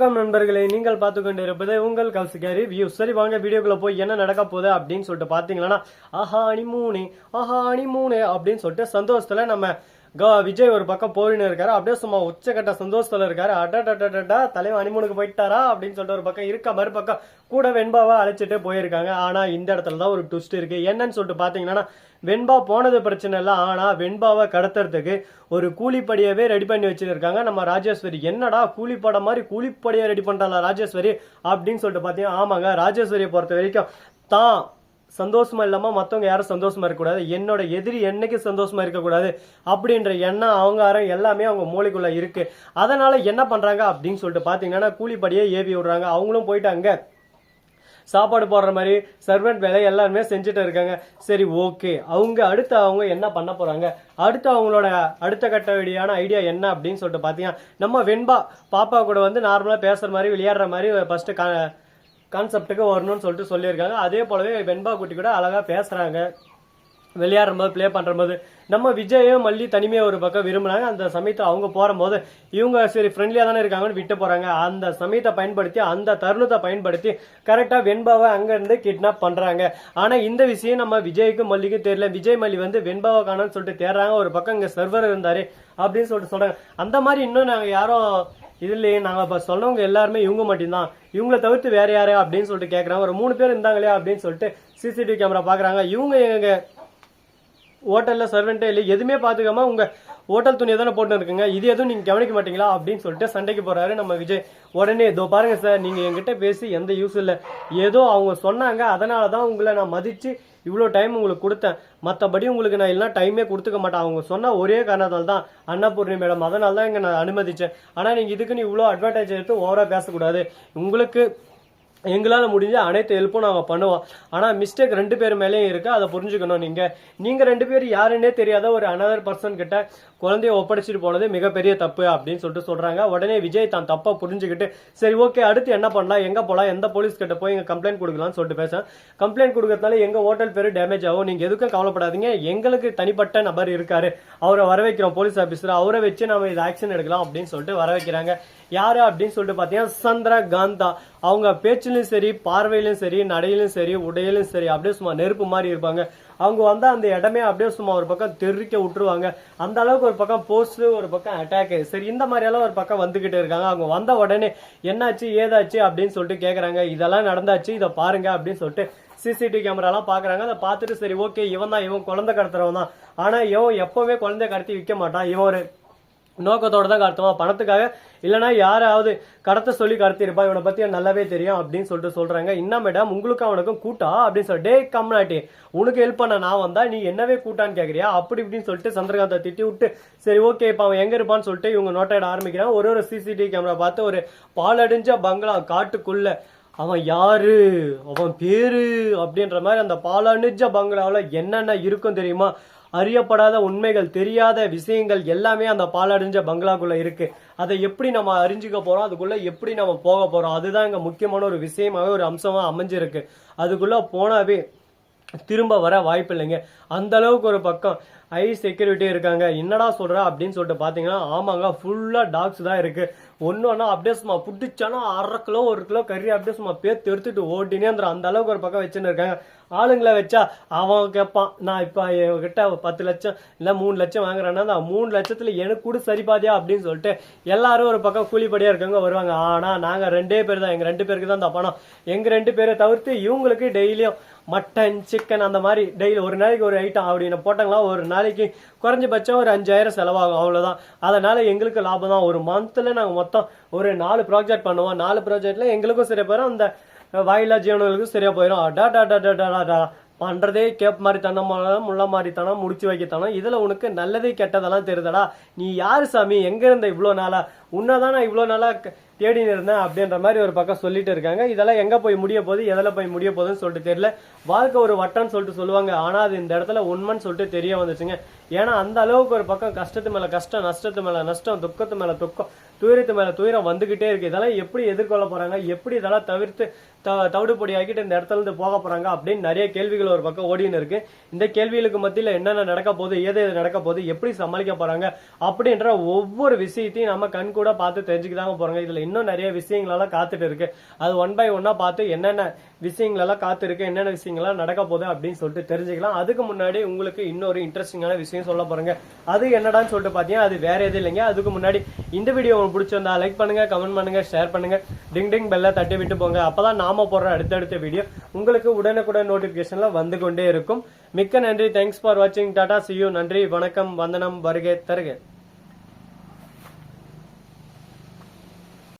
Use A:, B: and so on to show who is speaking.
A: வணக்கம் நண்பர்களே நீங்கள் பார்த்து கொண்டு இருப்பது உங்கள் கல்சிகாரி வியூ. சரி வாங்க வீடியோக்குள்ள போய் என்ன நடக்க போகுது அப்படின்னு சொல்லிட்டு பாத்தீங்கன்னா ஆஹா அணிமூனு ஆஹா அணிமூனு அப்படின்னு சொல்லிட்டு சந்தோஷத்துல நம்ம விஜய் ஒரு பக்கம் போயின்னு இருக்காரு அப்படியே சும்மா உச்சக்கட்ட சந்தோஷத்துல இருக்காரு. அடடடடடா தலைவன் அனிமனுக்கு போயிட்டாரா அப்படின்னு சொல்லிட்டு ஒரு பக்கம் இருக்க மறுபக்கம் கூட வெண்பாவை அழைச்சிட்டு போயிருக்காங்க. ஆனா இந்த இடத்துல தான் ஒரு ட்விஸ்ட் இருக்கு. என்னன்னு சொல்லிட்டு பாத்தீங்கன்னா வெண்பா போனது பிரச்சனை இல்லை. ஆனா வெண்பாவை கடத்துறதுக்கு ஒரு கூலிப்படியவே ரெடி பண்ணி வச்சிருக்காங்க. நம்ம ராஜேஸ்வரி என்னடா கூலிப்படம் மாதிரி கூலிப்படியை ரெடி பண்றாளா ராஜேஸ்வரி அப்படின்னு சொல்லிட்டு பாத்தீங்கன்னா ஆமாங்க ராஜேஸ்வரியை பொறுத்த வரைக்கும் தான் சந்தோஷமா இல்லாம மத்தவங்க யாரும் சந்தோஷமா இருக்கக்கூடாது. என்னோட எதிரி என்னைக்கு சந்தோஷமா இருக்கக்கூடாது அப்படின்ற எண்ணம் அவங்காரம் எல்லாமே அவங்க மூளைக்குள்ள இருக்கு. அதனால என்ன பண்றாங்க அப்படின்னு சொல்லிட்டு பாத்தீங்கன்னா கூலிப்படியே ஏவி விடுறாங்க. அவங்களும் போயிட்டு அங்க சாப்பாடு போடுற மாதிரி சர்வெண்ட் வேலை எல்லாருமே செஞ்சுட்டு இருக்காங்க. சரி ஓகே அவங்க அடுத்து அவங்க என்ன பண்ண போறாங்க? அடுத்து அவங்களோட அடுத்த கட்டவடியான ஐடியா என்ன அப்படின்னு சொல்லிட்டு பாத்தீங்கன்னா நம்ம வெண்பா பாப்பா கூட வந்து நார்மலா பேசுற மாதிரி விளையாடுற மாதிரி ஃபர்ஸ்ட் கான்செப்டுக்கு வரணும்னு சொல்லிட்டு சொல்லியிருக்காங்க. அதே போலவே வெண்பா குட்டி கூட அழகாக பேசுகிறாங்க விளையாடுற போது ப்ளே பண்ணுற போது நம்ம விஜயும் மல்லி தனிமையாக ஒரு பக்கம் விரும்புனாங்க அந்த சமயத்தை அவங்க போகும்போது இவங்க சரி ஃப்ரெண்ட்லியாக தானே இருக்காங்கன்னு விட்டு போகிறாங்க அந்த சமயத்தை பயன்படுத்தி அந்த தருணத்தை பயன்படுத்தி கரெக்டாக வெண்பாவை அங்கேருந்து கிட்னாப் பண்ணுறாங்க ஆனால் இந்த விஷயம் நம்ம விஜய்க்கும் மல்லிக்கும் தெரியல. விஜய் மல்லி வந்து வெண்பாவை காணோன்னு சொல்லிட்டு தேடுறாங்க. ஒரு பக்கம் இங்கே சர்வர் இருந்தார் அப்படின்னு சொல்லிட்டு சொல்கிறாங்க அந்த மாதிரி இன்னும் நாங்கள் யாரும் இதுலேயே நாங்கள் இப்போ சொன்னவங்க எல்லாருமே இவங்க மட்டும்தான். இவங்கள தவிர்த்து வேற யாரு அப்படின்னு சொல்லிட்டு கேட்குறாங்க ஒரு மூணு பேர் இருந்தாங்களே அப்படின்னு சொல்லிட்டு சிசிடிவி கேமரா பார்க்குறாங்க இவங்க எங்கள் ஹோட்டலில் சர்வெண்ட்டே இல்லை எதுவுமே பாத்துக்காம உங்க ஹோட்டல் துணியை தானே போட்டு இருக்குங்க. இது எதுவும் நீங்க கவனிக்க மாட்டீங்களா அப்படின்னு சொல்லிட்டு சண்டைக்கு போறாரு நம்ம விஜய். உடனே இதோ பாருங்க சார் நீங்க என்கிட்ட பேசி எந்த யூஸ் இல்லை. ஏதோ அவங்க சொன்னாங்க அதனால தான் உங்களை நான் மதிச்சு இவ்வளோ டைம் உங்களுக்கு கொடுத்தேன். மற்றபடி உங்களுக்கு நான் எல்லாம் டைமே கொடுத்துக்க மாட்டேன். அவங்க சொன்ன ஒரே காரணத்தால் தான் அன்னபூர்ணி மேடம் அதனால தான் இங்கே நான் அனுமதித்தேன் ஆனால் நீங்கள் இதுக்குன்னு இவ்வளோ அட்வான்டேஜ் எடுத்து ஓவராக பேசக்கூடாது. உங்களுக்கு எங்களால் முடிஞ்ச அனைத்து ஹெல்ப்பும் நாங்கள் பண்ணுவோம். ஆனால் மிஸ்டேக் ரெண்டு பேர் மேலேயும் இருக்குது அதை புரிஞ்சுக்கணும் நீங்கள் நீங்கள் ரெண்டு பேர் யாருன்னே தெரியாத ஒரு அனதர் பர்சன் கிட்ட குழந்தைய ஒப்படைச்சிட்டு போனது மிகப்பெரிய தப்பு அப்படின்னு சொல்லிட்டு சொல்றாங்க. உடனே விஜய் தான் தப்பா புரிஞ்சுக்கிட்டு சரி ஓகே அடுத்து என்ன பண்ணலாம்? எங்க போலாம்? எந்த போலீஸ் கிட்ட போய் இங்க கம்ப்ளைண்ட் கொடுக்கலாம்னு சொல்லிட்டு பேச கம்ப்ளைண்ட் கொடுக்கறதுனால எங்க ஹோட்டல் பேரு டேமேஜ் ஆகும். நீங்க எதுக்கும் கவலைப்படாதீங்க. எங்களுக்கு தனிப்பட்ட நபர் இருக்காரு. அவரை வர வைக்கிறோம் போலீஸ் ஆபீசர் அவரை வச்சு நம்ம இது ஆக்ஷன் எடுக்கலாம் அப்படின்னு சொல்லிட்டு வர வைக்கிறாங்க. யாரு அப்படின்னு சொல்லிட்டு பாத்தீங்கன்னா சந்திரா காந்தா அவங்க பேச்சிலும் சரி பார்வையிலும் சரி நடையிலும் சரி உடையிலும் சரி அப்படியே சும்மா நெருப்பு மாதிரி இருப்பாங்க. அவங்க வந்தா அந்த இடமே அப்படியே சும்மா ஒரு பக்கம் தெருக்க விட்டுருவாங்க. அந்த அளவுக்கு ஒரு பக்கம் போஸ்ட் ஒரு பக்கம் அட்டாக் சரி இந்த மாதிரி எல்லாம் ஒரு பக்கம் வந்துகிட்டு இருக்காங்க. அவங்க வந்த உடனே என்னாச்சு ஏதாச்சு அப்படின்னு சொல்லிட்டு கேக்குறாங்க. இதெல்லாம் நடந்தாச்சு இதை பாருங்க அப்படின்னு சொல்லிட்டு சிசிடிவி கேமராலாம் பாக்குறாங்க. அதை பார்த்துட்டு சரி ஓகே இவன் தான் இவன் குழந்தை கடத்துறவன் தான் ஆனா இவன் எப்பவுமே குழந்தை கடத்தி விற்க மாட்டான். இவன் ஒரு நோக்கத்தோட தான் கடத்துவான் பணத்துக்காக இல்லைனா யாராவது கடத்த சொல்லி கடத்திருப்பா இவனை பத்தி நல்லாவே தெரியும் அப்படின்னு சொல்லிட்டு சொல்றாங்க. என்ன மேடம் உங்களுக்கு அவனுக்கும் கூட்டா? அப்படின்னு சொல்லி டே கம்னாட்டி உனக்கு ஹெல்ப் பண்ண நான் வந்தா நீ என்னவே கூட்டான்னு கேட்குறியா அப்படி இப்படின்னு சொல்லிட்டு சந்திரகாந்தை திட்டி விட்டு சரி ஓகே இப்போ அவன் எங்க இருப்பான்னு சொல்லிட்டு இவங்க நோட்டாயிட ஆரம்பிக்கிறான் ஒரு ஒரு சிசிடிவி கேமரா பார்த்து ஒரு பாலடைஞ்ச பங்களா காட்டுக்குள்ள அவன் யாரு? அவன் பேரு? அப்படின்ற மாதிரி அந்த பாலணிஞ்ச பங்களாவில் என்னென்ன இருக்கும் தெரியுமா? அறியப்படாத உண்மைகள் தெரியாத விஷயங்கள் எல்லாமே அந்த பாலடைஞ்ச பங்களாக்குள்ள இருக்கு. அதை எப்படி நம்ம அறிஞ்சிக்க போறோம்? அதுக்குள்ள எப்படி நம்ம போக போறோம்? அதுதான் இங்க முக்கியமான ஒரு விஷயமாவே ஒரு அம்சமா அமைஞ்சிருக்கு. அதுக்குள்ள போனாவே திரும்ப வர வாய்ப்பு இல்லைங்க அந்த அளவுக்கு ஒரு பக்கம். ஹை செக்யூரிட்டி இருக்காங்க. என்னடா சொல்ற அப்படின்னு சொல்லிட்டு பாத்தீங்கன்னா ஆமாங்க ஃபுல்லா டாக்ஸ் தான் இருக்கு. ஒன்னு ஒன்னா அப்படியே சும்மா புடிச்சானா அரை கிலோ ஒரு கிலோ கறி அப்படியே சும்மா பேர் எடுத்துட்டு ஓட்டினே அந்த அந்த அளவுக்கு ஒரு பக்கம் வச்சுன்னு இருக்காங்க. ஆளுங்களை வச்சா அவன் கேட்பான் நான் இப்ப கிட்ட பத்து லட்சம் இல்ல மூணு லட்சம் வாங்குறேன்னா அந்த மூணு லட்சத்துல எனக்கு கூட சரிபாதியா அப்படின்னு சொல்லிட்டு எல்லாரும் ஒரு பக்கம் கூலிப்படியா இருக்கவங்க வருவாங்க. ஆனா நாங்க ரெண்டே பேர் தான். எங்க ரெண்டு பேருக்கு தான் இந்த பணம். எங்க ரெண்டு பேரை தவிர்த்து இவங்களுக்கு டெய்லியும் மட்டன் சிக்கன் அந்த மாதிரி டெய்லி ஒரு நாளைக்கு ஒரு ஐட்டம் அப்படின்னு போட்டாங்களா ஒரு நாள் நாளைக்கு குறைஞ்சபட்சம் ஒரு அஞ்சாயிரம் செலவாகும் அவ்வளோதான் அதனால் எங்களுக்கு லாபம் தான். ஒரு மந்த்தில் நாங்கள் மொத்தம் ஒரு நாலு ப்ராஜெக்ட் பண்ணுவோம். நாலு ப்ராஜெக்டில் எங்களுக்கும் சரியாக போயிடும் அந்த வாயிலா ஜீவனங்களுக்கும் சரியாக போயிடும் அடா டா டா டா டா டா பண்ணுறதே கேப் மாதிரி தனம் முள்ள மாதிரி தனம் முடிச்சு வைக்கத்தனம். இதில் உனக்கு நல்லதே கெட்டதெல்லாம் தெரியுதடா. நீ யார் சாமி? எங்கேருந்த இருந்த நாளாக உன்னதான் நான் இவ்வளோ நாளாக தேடின்னு இருந்தேன் அப்படின்ற மாதிரி ஒரு பக்கம் சொல்லிட்டு இருக்காங்க. இதெல்லாம் எங்கே போய் முடிய போகுது எதில் போய் முடிய போகுதுன்னு சொல்லிட்டு தெரியல. வாழ்க்கை ஒரு வட்டம்னு சொல்லிட்டு சொல்லுவாங்க. ஆனால் அது இந்த இடத்துல உண்மைன்னு சொல்லிட்டு தெரிய வந்துச்சுங்க. ஏன்னா அந்த அளவுக்கு ஒரு பக்கம் கஷ்டத்து மேலே கஷ்டம் நஷ்டத்து மேலே நஷ்டம் துக்கத்து மேலே துக்கம் துயரத்து மேலே துயரம் வந்துகிட்டே இருக்கு. இதெல்லாம் எப்படி எதிர்கொள்ள போறாங்க? எப்படி இதெல்லாம் தவிர்த்து த- தவிடுபொடி ஆக்கிட்டு இந்த இடத்துல இருந்து போக போறாங்க? அப்படின்னு நிறைய கேள்விகள் ஒரு பக்கம் ஓடின்னு இருக்கு. இந்த கேள்விகளுக்கு மத்தியில் என்னென்ன நடக்க போகுது எது எது நடக்க போகுது எப்படி சமாளிக்க போறாங்க? அப்படின்ற ஒவ்வொரு விஷயத்தையும் நம்ம கண் கூட பார்த்து தெரிஞ்சுக்கிதாங்க போறாங்க. இதுல இன்னும் நிறைய விஷயங்களெல்லாம் காத்துட்டு இருக்கு. அது ஒன் பை ஒன்னா பார்த்து என்னென்ன விஷயங்களெல்லாம் காத்து இருக்கு என்னென்ன விஷயங்கள்லாம் நடக்க போகுது அப்படின்னு சொல்லிட்டு தெரிஞ்சுக்கலாம். அதுக்கு முன்னாடி உங்களுக்கு இன்னொரு இன்ட்ரெஸ்டிங்கான விஷயம் சொல்ல போறேங்க. அது என்னடான்னு சொல்லிட்டு பாத்தீங்கன்னா அது வேற எதுவும் இல்லைங்க. அதுக்கு முன்னாடி இந்த வீடியோ உங்களுக்கு பிடிச்சிருந்தா லைக் பண்ணுங்க கமெண்ட் பண்ணுங்க ஷேர் பண்ணுங்க. டிங் டிங் பெல்ல தட்டி விட்டு போங்க. அப்பதான் நாம போடுற அடுத்தடுத்த வீடியோ உங்களுக்கு உடனுக்குடன் நோட்டிபிகேஷன்ல வந்து கொண்டே இருக்கும். மிக்க நன்றி. தேங்க்ஸ் ஃபார் வாட்சிங் டாடா சியூ நன்றி. வணக்கம். வந்தனம். வருகை தருகை.